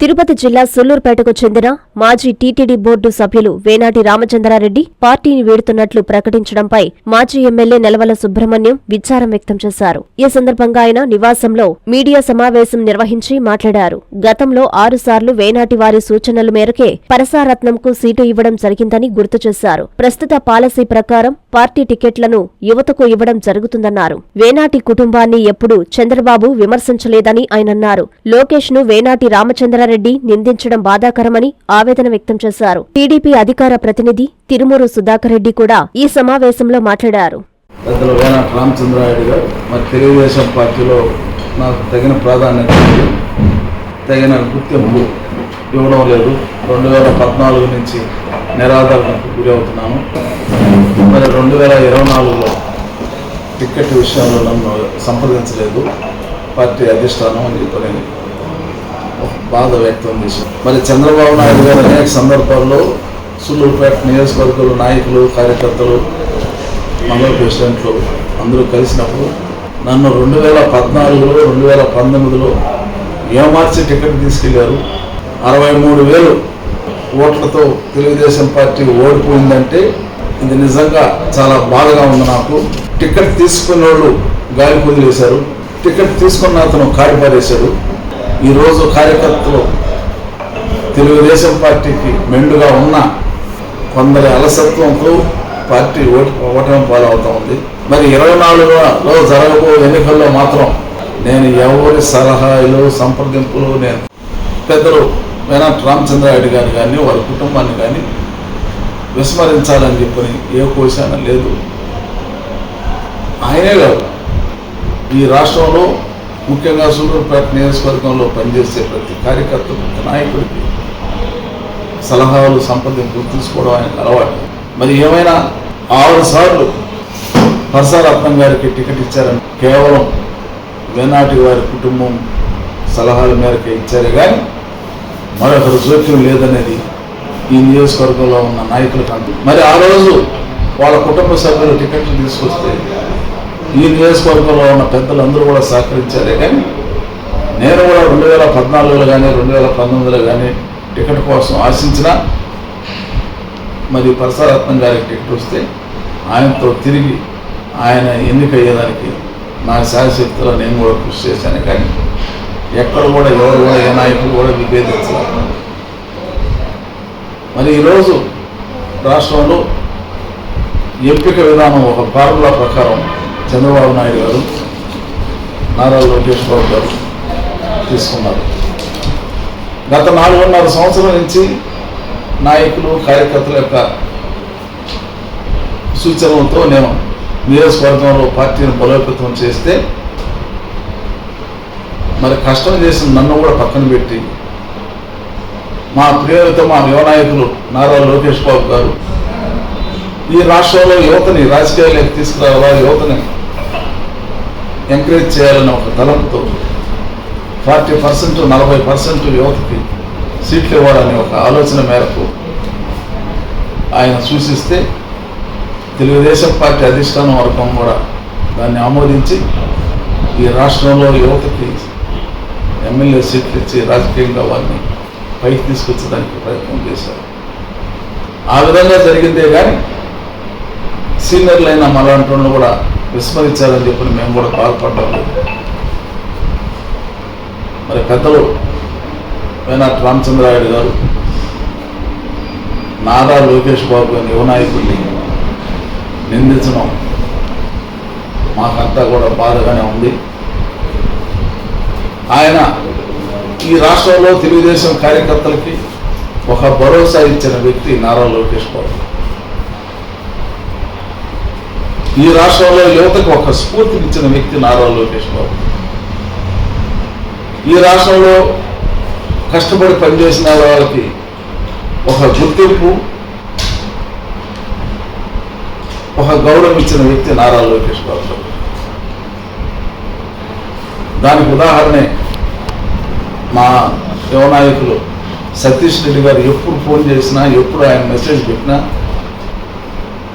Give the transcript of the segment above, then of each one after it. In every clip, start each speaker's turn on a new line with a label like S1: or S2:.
S1: తిరుపతి జిల్లా సుల్లూరుపేటకు చెందిన మాజీ టీటీడీ బోర్డు సభ్యులు వేనాటి రామచంద్రారెడ్డి పార్టీని వీడుతున్నట్లు ప్రకటించడంపై మాజీ ఎమ్మెల్యే నెలవల సుబ్రహ్మణ్యం విచారం వ్యక్తం చేశారు. ఈ సందర్భంగా ఆయన నివాసంలో మీడియా సమావేశం నిర్వహించి మాట్లాడారు. గతంలో ఆరుసార్లు వేనాటి వారి సూచనల మేరకే పరసారత్నంకు సీటు ఇవ్వడం జరిగిందని గుర్తు చేశారు. ప్రస్తుత పాలసీ ప్రకారం పార్టీ టికెట్లను యువతకు ఇవ్వడం జరుగుతుందన్నారు. వేనాటి కుటుంబాన్ని ఎప్పుడూ చంద్రబాబు విమర్శించలేదని ఆయనన్నారు లోకేష్ను వేనాటి రామచంద్ర రామచంద్రారెడ్డి నిందించడం బాధాకరమని ఆవేదన వ్యక్తం చేశారు. టీడీపీ అధికార ప్రతినిధి తిరుమూరు సుధాకర్రెడ్డి కూడా ఈ సమావేశంలో మాట్లాడారు.
S2: పెద్దలు వేనాటి రామచంద్రారెడ్డి గారు మరి తెలుగుదేశం పార్టీలో నాకు తగిన ప్రాధాన్యత తగిన గుర్తింపు ఇవ్వడం లేదు. రెండు వేల పద్నాలుగు నుంచి నిరాధారణకు గురి అవుతున్నాను మరి రెండు వేల ఇరవై నాలుగులో టిక్కెట్ విషయంలో నన్ను సంప్రదించలేదు. పార్టీ అధిష్టానం అని చెప్పలేదు బాధ వ్యక్తం చేశాను మరి చంద్రబాబు నాయుడు గారు అనేక సందర్భాల్లో సుళ్ళూరుపేట నియోజకవర్గంలో నాయకులు కార్యకర్తలు మండల ప్రెసిడెంట్లు అందరూ కలిసినప్పుడు నన్ను రెండు వేల పద్నాలుగులో రెండు వేల పంతొమ్మిదిలో ఏమార్చి టికెట్ తీసుకెళ్ళారు. అరవై మూడు వేలు ఓట్లతో తెలుగుదేశం పార్టీ ఓడిపోయిందంటే ఇది నిజంగా చాలా బాధగా ఉంది నాకు. టికెట్ తీసుకున్న వాళ్ళు గాలి వదిలేశారు టికెట్ తీసుకున్న అతను కాడి పారేశాడు. ఈరోజు కార్యకర్తలు తెలుగుదేశం పార్టీకి మెండుగా ఉన్న కొందరి అలసత్వంతో పార్టీ ఓటు ఓటమి పాలవుతా ఉంది. మరి ఇరవై నాలుగులో జరగబో ఎన్నికల్లో మాత్రం నేను ఎవరి సలహాలు సంప్రదింపులు నేను పెద్దలు వేనాటి రామచంద్రారెడ్డి గారిని కానీ వాళ్ళ కుటుంబాన్ని కానీ విస్మరించాలని చెప్పని ఏ కోశాన లేదు. ఆయనే కాదు. ఈ రాష్ట్రంలో ముఖ్యంగా సూలూరుపేట నియోజకవర్గంలో పనిచేసే ప్రతి కార్యకర్త ప్రతి నాయకుడికి సలహాలు సంప్రదింపులు తీసుకోవడం ఆయనకు అలవాటు. మరి ఏమైనా ఆరు సార్లు పరసారత్నం గారికి టికెట్ ఇచ్చారని కేవలం వేనాటి వారి కుటుంబం సలహాల మేరకు ఇచ్చారే కానీ మరొకరు జోక్యం లేదనేది ఈ నియోజకవర్గంలో ఉన్న నాయకులకు అంది మరి ఆ రోజు వాళ్ళ కుటుంబ సభ్యులు టికెట్లు తీసుకొస్తే ఈ నియోజకవర్గంలో ఉన్న పెద్దలందరూ కూడా సహకరించారే. కానీ నేను కూడా రెండు వేల పద్నాలుగులో కానీ రెండు వేల పంతొమ్మిదిలో కానీ టికెట్ కోసం ఆశించిన మరి పరసారత్నం గారికి టికెట్ వస్తే ఆయనతో తిరిగి ఆయన ఎన్నికయ్యేదానికి నా శాశక్తిలో నేను కూడా కృషి చేశాను. కానీ ఎక్కడ కూడా ఎవరు కూడా ఏ నాయకులు కూడా విభేదించాలి మరి ఈరోజు రాష్ట్రంలో ఎంపిక విధానం ఒక ఫార్ములా ప్రకారం చంద్రబాబు నాయుడు గారు నారా లోకేష్ బాబు గారు తీసుకున్నారు. గత నాలుగున్నర సంవత్సరం నుంచి నాయకులు కార్యకర్తల యొక్క సూచనలతో నేను నియోజకవర్గంలో పార్టీని బలోపేతం చేస్తే మరి కష్టం చేసిన నన్ను కూడా పక్కన పెట్టి మా ప్రియులతో మా యువ నాయకులు నారా లోకేష్ బాబు గారు ఈ రాష్ట్రంలో యువతని రాజకీయాలకు తీసుకురావాలా యువతని ఎంకరేజ్ చేయాలన్న ఒక తలంపుతో ఫార్టీ పర్సెంట్ నలభై పర్సెంట్ యువతకి సీట్లు ఇవ్వాలనే ఒక ఆలోచన మేరకు ఆయన సూచిస్తే తెలుగుదేశం పార్టీ అధిష్టానం వర్గం కూడా దాన్ని ఆమోదించి ఈ రాష్ట్రంలో యువతకి ఎమ్మెల్యే సీట్లు ఇచ్చి రాజకీయంగా వారిని పైకి తీసుకొచ్చడానికి ప్రయత్నం చేశారు. ఆ విధంగా జరిగిందే కానీ సీనియర్లైన మలాంటి వాళ్ళు కూడా విస్మరించాలని చెప్పి మేము కూడా బాధపడ్డాం మరి పెద్దలు వేనాటి రామచంద్రాయుడు గారు నారా లోకేష్ బాబు గారి యువనాయకుడిని నిందించడం మాకంతా కూడా బాధగానే ఉంది. ఆయన ఈ రాష్ట్రంలో తెలుగుదేశం కార్యకర్తలకి ఒక భరోసా ఇచ్చిన వ్యక్తి నారా లోకేష్ బాబు. ఈ రాష్ట్రంలో యువతకు ఒక స్ఫూర్తినిచ్చిన వ్యక్తి నారా లోకేష్ బాబు. ఈ రాష్ట్రంలో కష్టపడి పనిచేసిన వాళ్ళకి ఒక గుర్తింపు ఒక గౌరవం ఇచ్చిన వ్యక్తి నారా లోకేష్ బాబు. దానికి ఉదాహరణే మా యువనాయకులు సతీష్ రెడ్డి గారు ఎప్పుడు ఫోన్ చేసినా ఎప్పుడు ఆయన మెసేజ్ పెట్టినా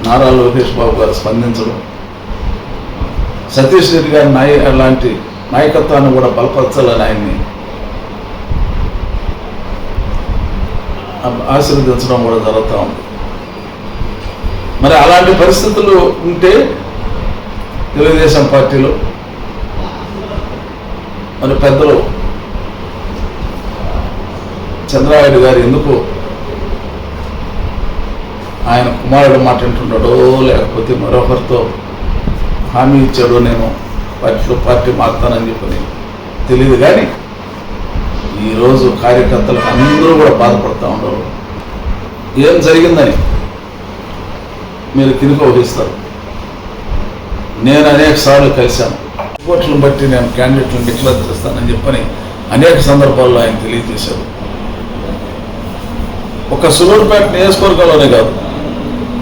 S2: నారా లోకేష్ బాబు గారు స్పందించడం. సతీష్ రెడ్డి గారి నాయ లాంటి నాయకత్వాన్ని కూడా బలపరచాలని ఆయన్ని ఆశీర్వదించడం కూడా జరుగుతూ ఉంది. మరి అలాంటి పరిస్థితులు ఉంటే తెలుగుదేశం పార్టీలో మరి పెద్దలు చంద్రబాబు గారు ఎందుకు ఆయన కుమారుడు మాట లేకపోతే మరొకరితో హామీ ఇచ్చాడో నేను పార్టీలో పార్టీ మారుతానని చెప్పని తెలియదు కానీ ఈరోజు కార్యకర్తలు అందరూ కూడా బాధపడుతూ ఉండరు ఏం జరిగిందని మీరు తిరిగి ఊహిస్తారు. నేను అనేక సార్లు కలిశాను. రిపోర్ట్లను బట్టి నేను క్యాండిడేట్లను డిక్లేర్ చేస్తానని చెప్పని అనేక సందర్భాల్లో ఆయన తెలియజేశారు. ఒక సులూరుపేట నియోజకవర్గంలోనే కాదు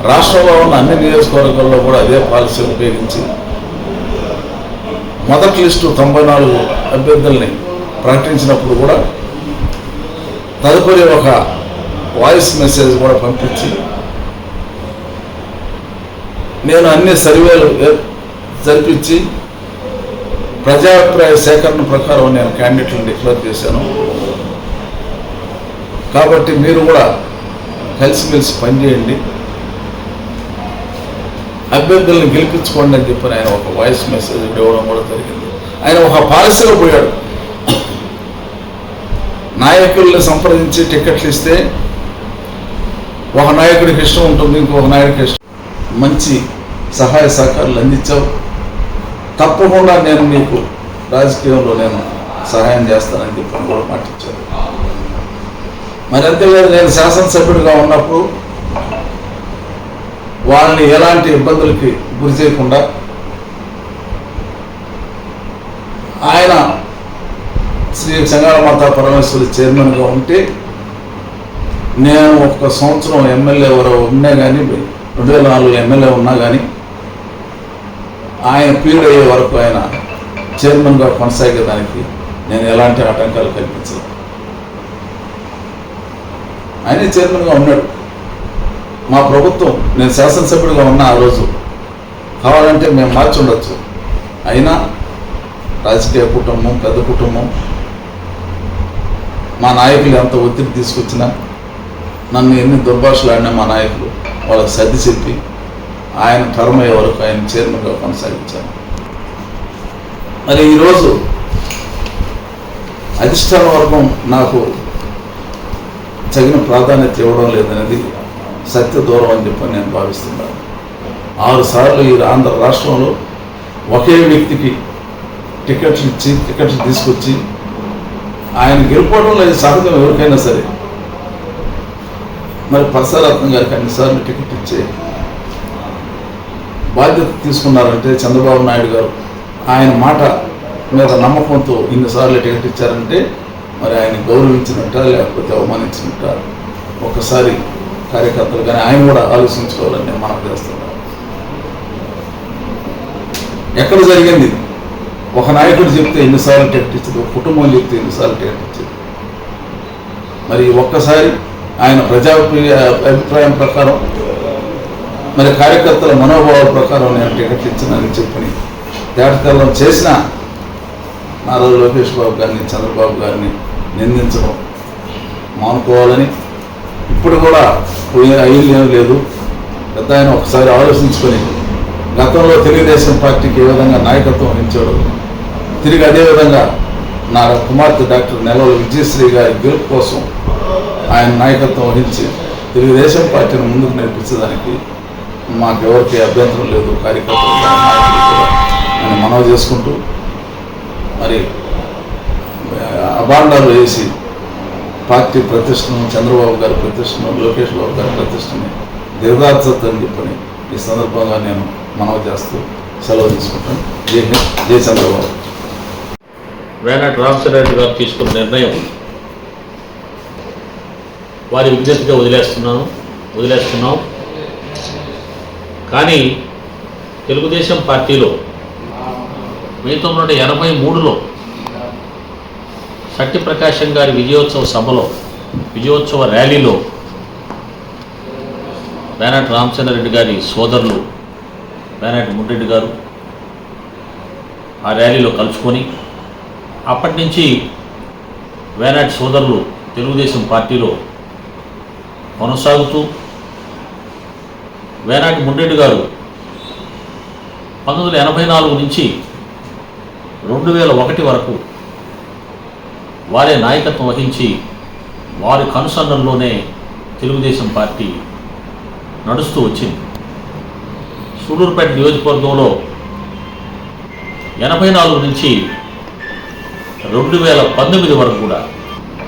S2: రాష్ట్రంలో ఉన్న అన్ని నియోజకవర్గాల్లో కూడా అదే పాలసీ ఉపయోగించి మొదటి లిస్టు తొంభై నాలుగు అభ్యర్థుల్ని ప్రకటించినప్పుడు కూడా తదుపరి ఒక వాయిస్ మెసేజ్ కూడా పంపించి నేను అన్ని సర్వేలు జరిపించి ప్రజాభిప్రాయ సేకరణ ప్రకారం నేను క్యాండిడేట్లను డిక్లేర్ చేశాను. కాబట్టి మీరు కూడా కలిసిమెలిసి పనిచేయండి. అభ్యర్థులను గెలిపించుకోండి అని చెప్పి ఆయన ఒక వాయిస్ మెసేజ్ ఇవ్వడం కూడా జరిగింది. ఆయన ఒక పాలసీలో పోయాడు. నాయకుల్ని సంప్రదించి టికెట్లు ఇస్తే ఒక నాయకుడికి ఇష్టం ఉంటుంది ఇంకొక నాయకుడికి ఇష్టం మంచి సహాయ సహకారాలు అందించావు. తప్పకుండా నేను నీకు రాజకీయంలో నేను సహాయం చేస్తానని చెప్పి కూడా మాటించాను మరి అంతేకాదు నేను శాసనసభ్యుడిగా ఉన్నప్పుడు వాళ్ళని ఎలాంటి ఇబ్బందులకి గురి చేయకుండా ఆయన శ్రీ చెంగాళమాత పరమేశ్వరి చైర్మన్గా ఉంటే నేను ఒక సంవత్సరం ఎమ్మెల్యే ఎవరో ఉన్నా కానీ రెండు వేల నాలుగు ఎమ్మెల్యే ఉన్నా కానీ ఆయన పీరియడ్ అయ్యే వరకు ఆయన చైర్మన్గా కొనసాగేదానికి నేను ఎలాంటి ఆటంకాలు కల్పించలేదు. ఆయన చైర్మన్గా ఉన్నాడు. మా ప్రభుత్వం నేను శాసనసభ్యుడిగా ఉన్న ఆ రోజు. కావాలంటే మేము మార్చి ఉండొచ్చు అయినా రాజకీయ కుటుంబం పెద్ద కుటుంబం మా నాయకులు ఎంత ఒత్తిడి తీసుకొచ్చినా నన్ను ఎన్ని దుర్భాషలు ఆడినా మా నాయకులు వాళ్ళకి సర్ది చెప్పి ఆయన టర్మ్ అయ్యే వరకు ఆయన చైర్మన్గా కొనసాగించాను మరి ఈరోజు అధిష్టాన వర్గం నాకు తగిన ప్రాధాన్యత ఇవ్వడం లేదనేది సత్య దూరం అని చెప్పని నేను భావిస్తున్నాను. ఆరు సార్లు ఈ ఆంధ్ర రాష్ట్రంలో ఒకే వ్యక్తికి టికెట్లు ఇచ్చి టికెట్లు తీసుకొచ్చి ఆయన గెలుపోవడంలో ఇది సహజం ఎవరికైనా సరే. మరి పరసారత్నం గారికి అన్నిసార్లు టికెట్ ఇచ్చే బాధ్యత తీసుకున్నారంటే చంద్రబాబు నాయుడు గారు ఆయన మాట మీద నమ్మకంతో ఇన్నిసార్లు టికెట్ ఇచ్చారంటే మరి ఆయన గౌరవించినట్ట లేకపోతే అవమానించినట్ట? ఒకసారి కార్యకర్తలు కానీ ఆయన కూడా ఆలోచించుకోవాలని నేను మనం చేస్తున్నాను. ఎక్కడ జరిగింది? ఒక నాయకుడు చెప్తే ఎన్నిసార్లు టెట్టించదు ఒక కుటుంబం చెప్తే ఎన్నిసార్లు టెట్టించదు మరి ఒక్కసారి ఆయన ప్రజా అభిప్రాయం ప్రకారం మరి కార్యకర్తల మనోభావాల ప్రకారం నేను టికెట్ ఇచ్చానని చెప్పని తేటతెల్లం చేసిన నారా లోకేష్ బాబు గారిని చంద్రబాబు గారిని నిందించడం మానుకోవాలని ఇప్పుడు కూడా పోయే అయ్యింది లేదు. పెద్ద ఆయన ఒకసారి ఆలోచించుకొని గతంలో తెలుగుదేశం పార్టీకి ఏ విధంగా నాయకత్వం వహించాడు తిరిగి అదేవిధంగా నా కుమార్తె డాక్టర్ నెలవల విజయశ్రీ గారి గెలుపు కోసం ఆయన నాయకత్వం వహించి తెలుగుదేశం పార్టీని ముందుకు నడిపించడానికి మాకెవరికి అభ్యంతరం లేదు. కార్యకర్తలు అని మనవి చేసుకుంటూ మరి అభాండాలు వేసి పార్టీ ప్రతిష్టను చంద్రబాబు గారి ప్రతిష్టను లోకేష్ బాబు గారి ప్రతిష్టని దిగదార్చొద్దని చెప్పని ఈ సందర్భంగా నేను మనవి చేస్తూ సెలవు తీసుకుంటాను. జై హింద్ జై చంద్రబాబు.
S3: వేనాటి రామచంద్రరెడ్డి గారు తీసుకున్న నిర్ణయం. వారి విజ్ఞతగా వదిలేస్తున్నాను వదిలేస్తున్నాం. కానీ తెలుగుదేశం పార్టీలో మిగతా వందల ఎనభై మూడులో సత్యప్రకాశం గారి విజయోత్సవ సభలో విజయోత్సవ ర్యాలీలో వేనాటి రామచంద్రరెడ్డి గారి సోదరులు వేనాటి ముడ్రెడ్డి గారు ఆ ర్యాలీలో కలుసుకొని అప్పటి నుంచి వేనాటి సోదరులు తెలుగుదేశం పార్టీలో కొనసాగుతూ వేనాటి మున్రెడ్డి గారు పంతొమ్మిది వందల ఎనభై నాలుగు నుంచి రెండు వేల ఒకటి వరకు వారే నాయకత్వం వహించి వారి కనుసన్నల్లోనే తెలుగుదేశం పార్టీ నడుస్తూ వచ్చింది. సూళ్ళూరుపేట నియోజకవర్గంలో ఎనభై నాలుగు నుంచి రెండు వేల పంతొమ్మిది వరకు కూడా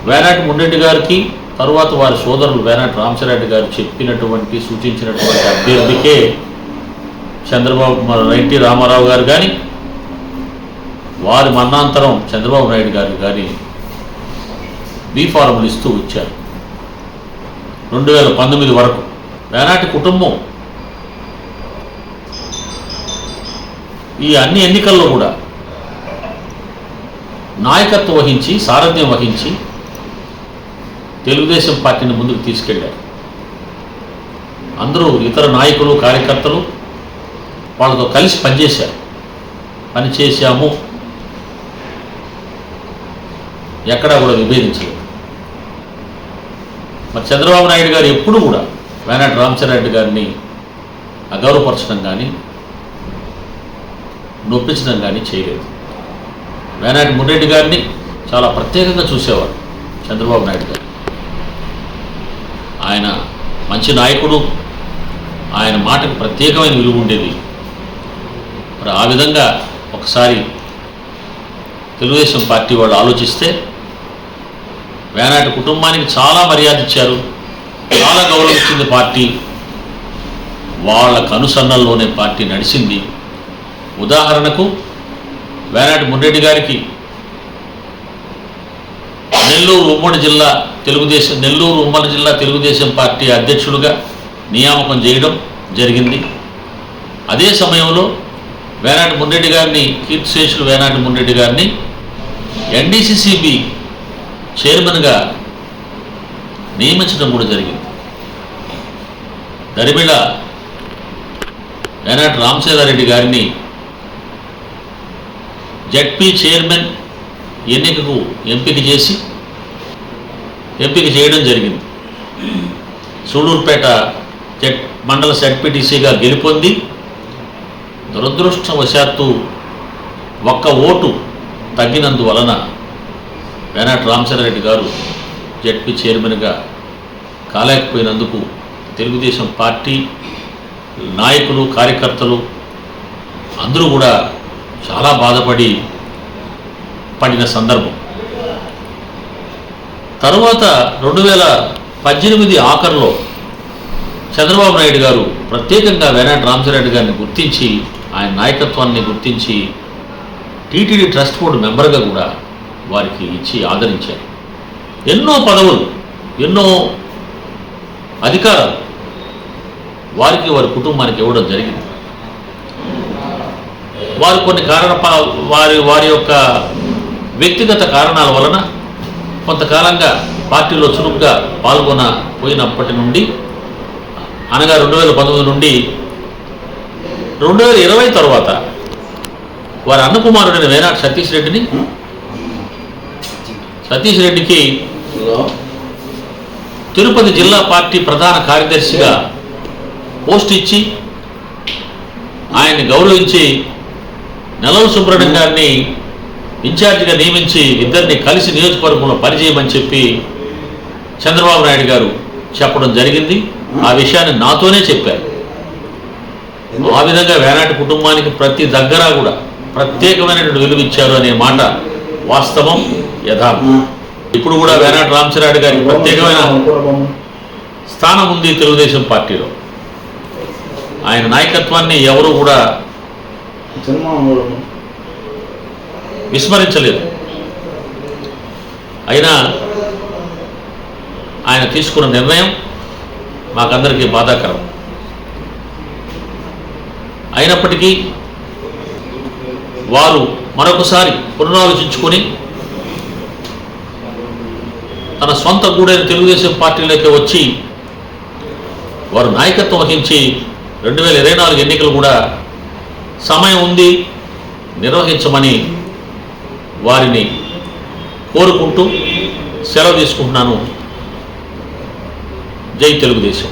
S3: వేనాటి ముండెడ్డి గారికి తరువాత వారి సోదరులు వేనాటి రామచరెడ్డి గారు చెప్పినటువంటి సూచించినటువంటి అభ్యర్థికే చంద్రబాబు మన ఎన్టీ రామారావు గారు కానీ వారి మరణాంతరం చంద్రబాబు నాయుడు గారు కానీ బీ ఫార్ములు ఇస్తూ వచ్చారు. రెండు వేల పంతొమ్మిది వరకు. వేనాటి కుటుంబం ఈ అన్ని ఎన్నికల్లో కూడా నాయకత్వం వహించి సారథ్యం వహించి తెలుగుదేశం పార్టీని ముందుకు తీసుకెళ్ళారు అందరూ ఇతర నాయకులు కార్యకర్తలు వాళ్ళతో కలిసి పనిచేశారు. పని చేశాము ఎక్కడా కూడా విభేదించలేదు. మరి చంద్రబాబు నాయుడు గారు ఎప్పుడు కూడా వేనాటి రామచంద్రారెడ్డి గారిని అగౌరవపరచడం కానీ నొప్పించడం కానీ చేయలేదు. వేనాటి మురెడ్డి గారిని చాలా ప్రత్యేకంగా చూసేవారు చంద్రబాబు నాయుడు గారు. ఆయన మంచి నాయకుడు ఆయన మాటకు ప్రత్యేకమైన విలువ ఉండేది. మరి ఆ విధంగా ఒకసారి తెలుగుదేశం పార్టీ వాళ్ళు ఆలోచిస్తే వేనాటి కుటుంబానికి చాలా మర్యాద ఇచ్చారు. చాలా గౌరవించింది పార్టీ. వాళ్ళ కనుసన్నల్లోనే పార్టీ నడిచింది. ఉదాహరణకు వేనాటి మున్రెడ్డి గారికి నెల్లూరు ఉమ్మడి జిల్లా తెలుగుదేశం నెల్లూరు ఉమ్మడి జిల్లా తెలుగుదేశం పార్టీ అధ్యక్షుడిగా నియామకం చేయడం జరిగింది. అదే సమయంలో వేనాటి మున్రెడ్డి గారిని కీర్తిశేషులు వేనాటి మున్రెడ్డి గారిని ఎన్డీసీసీబీ చైర్మన్గా నియమించడం కూడా జరిగింది. దరిమిళ వేనాటి రామచంద్రారెడ్డి గారిని జడ్పీ చైర్మన్ ఎన్నికకు ఎంపిక చేసి ఎంపిక చేయడం జరిగింది. సూళూరుపేట జడ్ మండల జడ్పీటీసీగా గెలుపొంది. దురదృష్టవశాత్తు ఒక్క ఓటు తగ్గినందువలన వేనాటి రామచంద్రరెడ్డి గారు జడ్పీ చైర్మన్గా కాలేకపోయినందుకు తెలుగుదేశం పార్టీ నాయకులు కార్యకర్తలు అందరూ కూడా చాలా బాధపడి పడిన సందర్భం. తరువాత రెండు వేల పద్దెనిమిది ఆఖరులో చంద్రబాబు నాయుడు గారు ప్రత్యేకంగా వేనాటి రామచంద్రరెడ్డి గారిని గుర్తించి ఆయన నాయకత్వాన్ని గుర్తించి టీటీడీ ట్రస్ట్ బోర్డు మెంబర్గా కూడా వారికి ఇచ్చి ఆదరించారు. ఎన్నో పదవులు ఎన్నో అధికారాలు వారికి వారి కుటుంబానికి ఇవ్వడం జరిగింది. వారు కొన్ని కారణ పా- వారి వారి యొక్క వ్యక్తిగత కారణాల వలన కొంతకాలంగా పార్టీలో చురుగ్గా పాల్గొన పోయినప్పటి నుండి అనగా రెండు వేల పంతొమ్మిది నుండి రెండు వేల ఇరవై తర్వాత వారి అన్నకుమారుడైన వేనాటి సతీష్ రెడ్డిని సతీష్ రెడ్డికి తిరుపతి జిల్లా పార్టీ ప్రధాన కార్యదర్శిగా పోస్ట్ ఇచ్చి ఆయన్ని గౌరవించి నెలవ సుబ్రహ్మణ్యం గారిని ఇన్ఛార్జిగా నియమించి ఇద్దరిని కలిసి నియోజకవర్గంలో పనిచేయమని చెప్పి చంద్రబాబు నాయుడు గారు చెప్పడం జరిగింది. ఆ విషయాన్ని నాతోనే చెప్పారు. ఆ విధంగా వేనాటి కుటుంబానికి ప్రతి దగ్గర కూడా ప్రత్యేకమైనటువంటి విలువ ఇచ్చారు అనే మాట వాస్తవం యథార్థం ఇప్పుడు కూడా వేనాటి రామచరాడు గారికి ప్రత్యేకమైన స్థానం ఉంది తెలుగుదేశం పార్టీలో. ఆయన నాయకత్వాన్ని ఎవరు కూడా విస్మరించలేదు. అయినా ఆయన తీసుకున్న నిర్ణయం మాకందరికీ బాధాకరం. అయినప్పటికీ వారు మరొకసారి పునరాలోచించుకొని తన సొంత గూడైన తెలుగుదేశం పార్టీలోకి వచ్చి వారు నాయకత్వం వహించి రెండు వేల ఇరవై నాలుగు ఎన్నికలు కూడా సమయం ఉంది నిర్వహించమని వారిని కోరుకుంటూ సెలవు తీసుకుంటున్నాను. జై తెలుగుదేశం.